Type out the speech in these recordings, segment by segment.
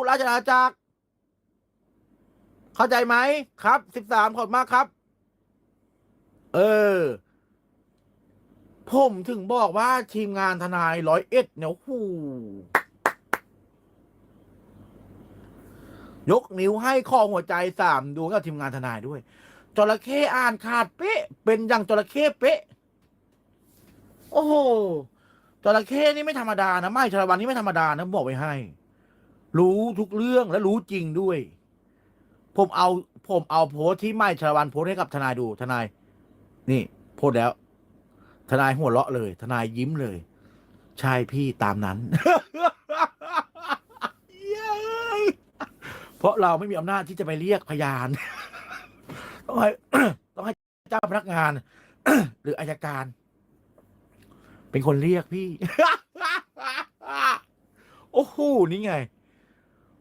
ุราชอาจักร เข้าใจไหมครับสิบสามขอบคุณมากครับ เออ ผมถึงบอกว่าทีมงานทนายร้อยเอ็ดเนี่ยหูยกนิ้วให้ข้อหัวใจสามดวงกับทีมงานทนายด้วยจระเข้อ่านขาดเป๊ะ เป็นอย่างจระเข้เป๊ะ โอ้โหจระเข้นี่ไม่ธรรมดานะ ไม่ชาละวันนี่ไม่ธรรมดานะบอกไว้ให้ รู้ทุกเรื่องและรู้จริงด้วย ผมเอาผมเอาโพสที่ไม่ชาวันโพสให้กับทนายดูทนาย นี่โพสแล้ว ทนายหัวเราะเลย ทนายยิ้มเลย ใช่พี่ตามนั้น เพราะเราไม่มีอำนาจที่จะไปเรียกพยาน ต้องให้ต้องให้เจ้าพนักงาน หรืออายการ เป็นคนเรียกพี่ โอ้โห นี่ไง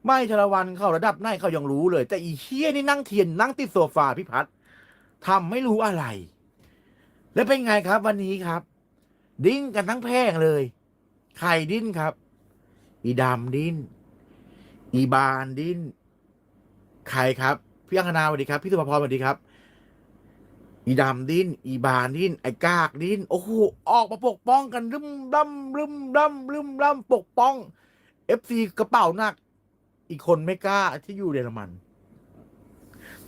ไม่ชลวันเข้าระดับไหนเขายังรู้เลย แต่อีเชี่ยนี่นั่งเทียนนั่งติดโซฟาพี่พัดทำไม่รู้อะไร แล้วเป็นไงครับ วันนี้ครับ ดิ้นกันทั้งแพ่งเลย ใครดิ้นครับ อีดำดิ้น อีบานดิ้น ใครครับ พี่อังคณาสวัสดีครับ พี่สุภพรสวัสดีครับ อีดำดิ้น อีบานดิ้น ไอ้กากดิ้น โอ้โห ออกมาปกป้องกันรึมร่ำรึมร่ำรึมร่ำปกป้อง เอฟซีกระเป๋าหนัก อีกคนไม่กล้าที่อยู่เยอรมัน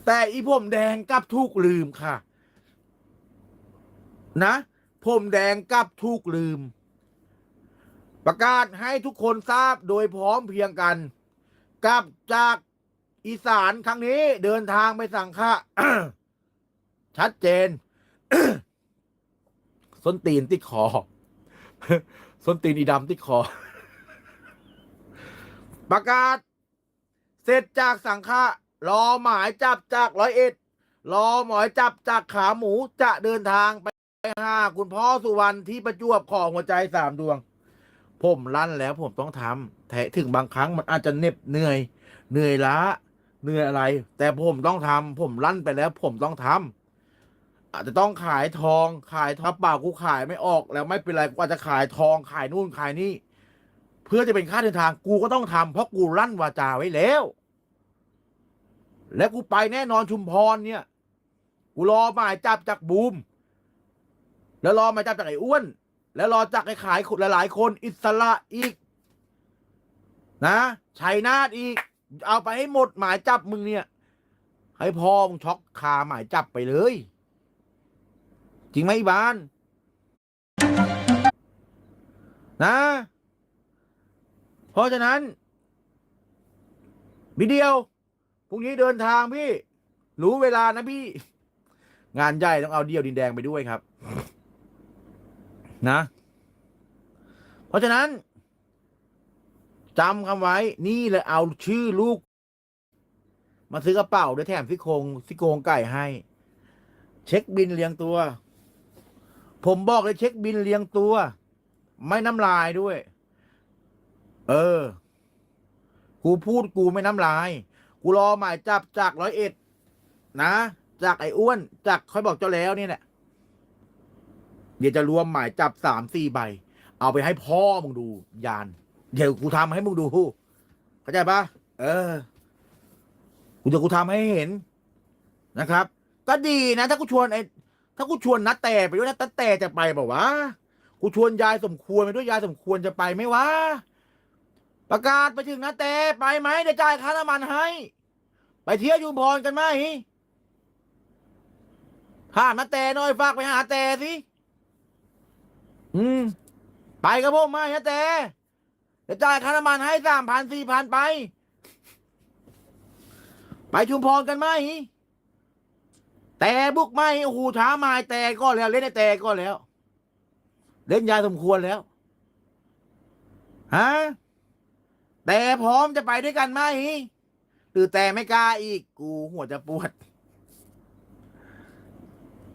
แต่อีผมแดงกลับถูกลืมค่ะ นะผมแดงกลับถูกลืม ประกาศให้ทุกคนทราบโดยพร้อมเพียงกันกลับจากอีสานครั้งนี้เดินทางไปสังค่าชัดเจนส้นตีนติดคอส้นตีนอีดำติดคอ ประกาศ เสร็จจากสังฆะรอหมายจับจากร้อยเอ็ดรอหมายจับจากขาหมูจะเดินทางไปหาคุณพ่อสุวรรณที่ประจวบขอหัวใจสามดวง ผมลั่นแล้วผมต้องทำแถถึงบางครั้งมันอาจจะเหน็บเหนื่อย เหนื่อยล้าเหนื่อยอะไร แต่ผมต้องทำผมลั่นไปแล้ว ผมต้องทำอาจจะต้องขายทองขายทับเปล่ากูขายไม่ออกแล้วไม่เป็นไรกูอาจจะขายทองขายนู่นขายนี่ พื่อจะเป็นค่าเดินทางกูก็ต้องทำเพราะกูลั่นวาจาไว้แล้ว และกูไปแน่นอนชุมพรเนี่ย กูรอหมายจับจากบูม แล้วรอหมายจับจากไอ้อ้วน แล้วรอจากไอ้ขายหลายๆ คนอิสระอีก นะชัยนาทอีก เอาไปให้หมดหมายจับมึงเนี่ย ให้พ่อมึงช็อกคาหมายจับไปเลย จริงไหมอีบาน นะ เพราะฉะนั้นวิดีโอพรุ่งนี้เดินทางพี่ รู้เวลานะพี่ งานใหญ่ต้องเอาเดียวดินแดงไปด้วยครับ นะ เพราะฉะนั้นจำคำไว้ นี่เลยเอาชื่อลูก มาซื้อกระเป๋าด้วยแถมซี่โครงซี่โครงไก่ให้ เช็คบินเรียงตัว ผมบอกเลยเช็คบินเรียงตัว ไม่น้ำลายด้วย เออ กูพูดกูไม่น้ำลาย กูรอหมายจับจากร้อยเอ็ดนะจากไอ้อ้วนจากค่อยบอกเจ้าแล้วเนี่ยแหละเดี๋ยวจะรวมหมายจับสามสี่ใบ เอาไปให้พ่อมึงดู ยาน เดี๋ยวกูทำให้มึงดูเข้าใจปะเออกูจะกูทำให้เห็นนะครับ ก็ดีนะ ถ้ากูชวนไอ้ถ้ากูชวนนัดแต่ไปด้วยนะนัดแต่จะไปเปล่าวะกูชวนยายสมควรไปด้วยยายสมควรจะไปไหมวะ ประกาศไปถึงนะแต่ไปไหมเดี๋ยวจ่ายค่าน้ำมันให้ ไปเที่ยวยุมพรกันไหมถ้ามนะแต่หน่อยฝากไปหาแต่สิอืม ไปกับผมไหมนะแต่เดี๋ยวจ่ายค่าน้ำมันให้สามพันสี่พันไป ไปชุมพรกันไหมแต่บุกไม่โอ้โหช้ามาแต่ก็แล้ว เล่นไอ้แต่ก็แล้ว เล่นยาสมควรแล้วฮะ แต่พร้อมจะไปด้วยกันไหม หรือแต่ไม่กล้าอีก กูหัวจะปวด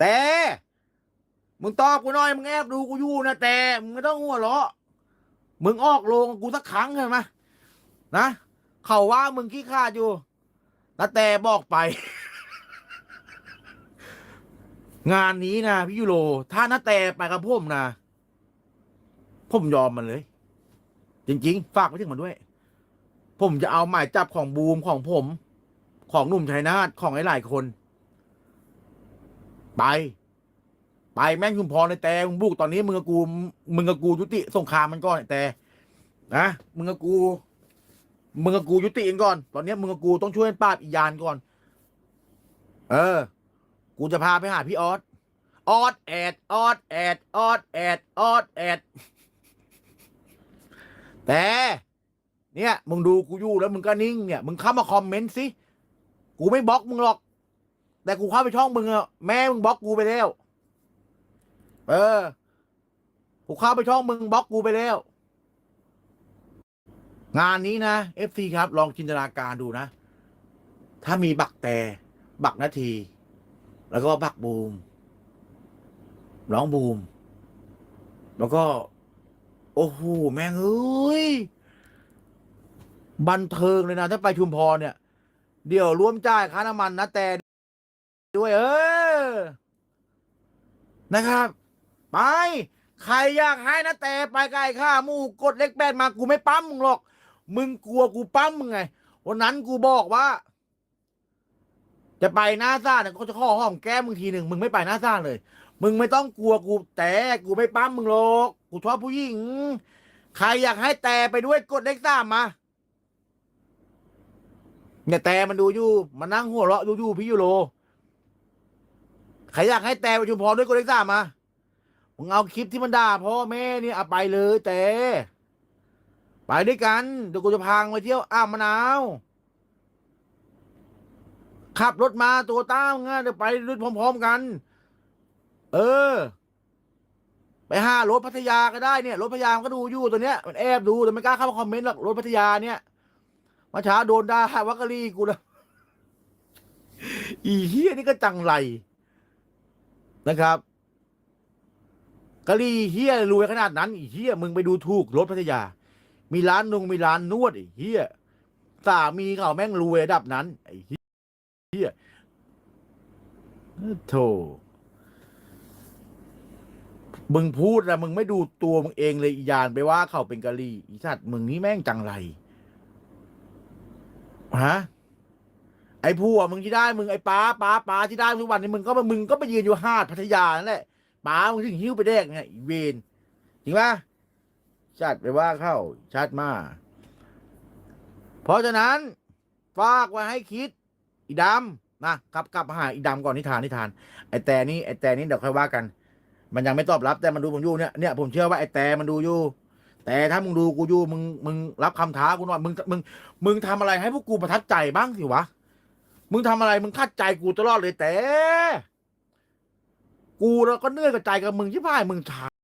แต่มึงตอบกูหน่อย มึงแอบดูกูอยู่นะแต่มึงไม่ต้องหัวเราะมึงออกโรงกูสักครั้งเถอะมานะเขาว่ามึงขี้ข้าดอยู่นะแต่บอกไป งานนี้นะพี่ยูโรถ้านาแต่ไปกับผมนะผมยอมมันเลย จริง ๆ ฝากไปถึงมันด้วย ผมจะเอาหมายจับของบูมของผม ของหนุ่มชัยนาทของหลายๆคน ไป ไปแม่งชุมพรในแต่มึงบุกตอนนี้มึงกับกูมึงกับกูยุติสงครามมันก่อนแต่นะมึงกับกู มึงกับกูยุติเองก่อน ตอนนี้มึงกับกูต้องช่วยปราบอียานก่อน เออ กูจะพาไปหาพี่ออสออดแอดออดแอดออดแอดออดแอดแต่ เนี่ยมึงดูกูอยู่แล้วมึงก็นิ่งเนี่ยมึงเข้ามาคอมเมนต์สิกูไม่บล็อกมึงหรอก แต่กูเข้าไปช่องมึงอะแม่มึงบล็อกกูไปแล้ว เออกูเข้าไปช่องมึงบล็อกกูไปแล้ว งานนี้นะเอฟซีครับ ลองจินตนาการดูนะ ถ้ามีบักแต่บักนาที แล้วก็บักบูมร้องบูม แล้วก็ โอ้โหแม่งเอ้ย บันเทิงเลยนะถ้าไปชุมพรเนี่ย เดี๋ยวรวมจ่ายค่าน้ำมันนะแต่ด้วย เออ นะครับ ไป ใครอยากให้นะแต่ไปไกลข้ามูกดเล็กแปดมากูไม่ปั๊มมึงหรอก มึงกลัวกูปั๊มมึงไงวันนั้นกูบอกว่า จะไปหน้าซ่าเนี่ยก็จะข้อห้อมแก้มึงทีหนึ่งมึงไม่ไปหน้าซ่าเลย มึงไม่ต้องกลัวกูแต่กูไม่ปั๊มมึงหรอก กูชอบผู้หญิง ใครอยากให้แต่ไปด้วยกดเลขสามมา เนี่ยแต่มันดูอยู่มันนั่งหัวเราะดูอยู่พี่ยูโรใครอยากให้แต่ไปชุมพรด้วยกดเลขสามามึงเอาคลิปที่มันด่าพ่อแม่นี่เอาไปเลยแต่ไปด้วยกันเดี๋ยวกูจะพางไปเที่ยวอ่าวมะนาว ขับรถมาตัวต้ามงนเดี๋ยวไปด้วยพร้อม ๆกัน เออ ไปห้ารถพัทยาก็ได้เนี่ย รถพัทยาก็ดูอยู่ตัวเนี้ยมันแอบดูแต่ไม่กล้าเข้ามาคอมเมนต์หรอกรถพัทยาเนี่ย มาช้าโดนด่าวักกะลีกูแล้วอีเฮียนี่ก็จังไรนะครับกะลีเฮียรวยขนาดนั้นอีเฮียมึงไปดูถูกรถพัทยา มีร้านนงมีร้านนวดไอ้เฮียสามีเขาแม่งรวยระดับนั้นไอ้เฮียโธ่มึงพูดแล้วมึงไม่ดูตัวมึงเองเลยอียานไปว่าเขาเป็นกะลีอีสัตว์มึงนี่แม่งจังไร ฮะไอ้ผัวมึงที่ได้มึงไอ้ป้าป้าป้าที่ได้ทุกวันนี้มึงก็มึงก็ไปยืนอยู่หาดพัทยานั่นแหละป้ามึงถึงหิ้วไปแดกไงอีเวนจริงปะชัดไปว่าเข้าชัดมากเพราะฉะนั้นฝากไว้ให้คิด อีดำนะกลับกลับมาหาอีดำก่อนนิทานนิทาน ไอ้แต่นี่ไอ้แต่นี่เดี๋ยวค่อยว่ากัน มันยังไม่ตอบรับแต่มันดูผมอยู่เนี่ยเนี่ยผมเชื่อว่าไอ้แต่มันดูอยู่ แต่ถ้ามึงดูกูอยู่มึงมึงรับคำท้ากูหน่อยมึงมึงมึงทำอะไรให้พวกกูประทับใจบ้างสิวะมึงทำอะไรมึงคาดใจกูตลอดเลยแต่ กูแล้วก็เนื่อยกับใจกับมึงที่พ่ายมึงช้า